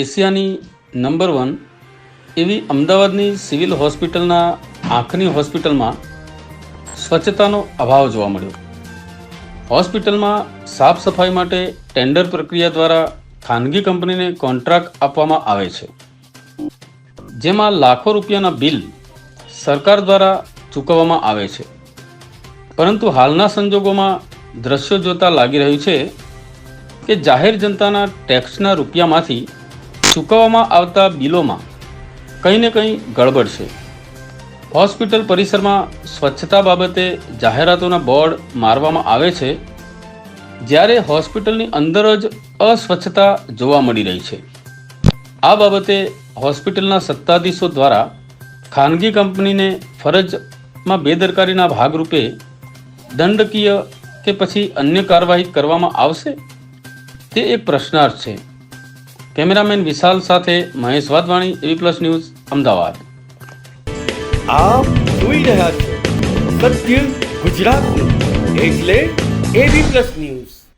એશિયાની number one એવી અમદાવાદની સિવિલ હોસ્પિટલના આંખની હોસ્પિટલમાં સ્વચ્છતાનો અભાવ જોવા મળ્યો. હોસ્પિટલમાં સાફ સફાઈ માટે ટેન્ડર પ્રક્રિયા દ્વારા ખાનગી કંપનીને કોન્ટ્રાક્ટ આપવામાં આવે છે. જેમાં લાખો રૂપિયાના બિલ સરકાર દ્વારા ચૂકવવામાં આવે છે. પરંતુ હાલના સંજોગોમાં દ્રશ્યો જોતા લાગી રહ્યું છે કે જાહેર જનતાના ટેક્સના રૂપિયામાંથી ચૂકવવામાં આવતા બિલોમાં કંઈ ને કંઈ ગડબડ છે. હોસ્પિટલ પરિસરમાં સ્વચ્છતા બાબતે જાહેરાતોના બોર્ડ મારવામાં આવે છે, જ્યારે હોસ્પિટલની અંદર જ અસ્વચ્છતા જોવા મળી રહી છે. આ બાબતે હોસ્પિટલના સત્તાધીશો દ્વારા ખાનગી કંપનીને ફરજમાં બેદરકારીના ભાગરૂપે દંડકીય કે પછી અન્ય કાર્યવાહી કરવામાં આવશે? તે એક પ્રશ્નાર્થ છે. કેમેરામેન વિશાલ સાથે મહેશ વાધવાણી એવી પ્લસ ન્યૂઝ, અમદાવાદ. આપ જોઈ રહ્યા છો સત્ય ગુજરાતનું. એટલે એવી પ્લસ ન્યૂઝ.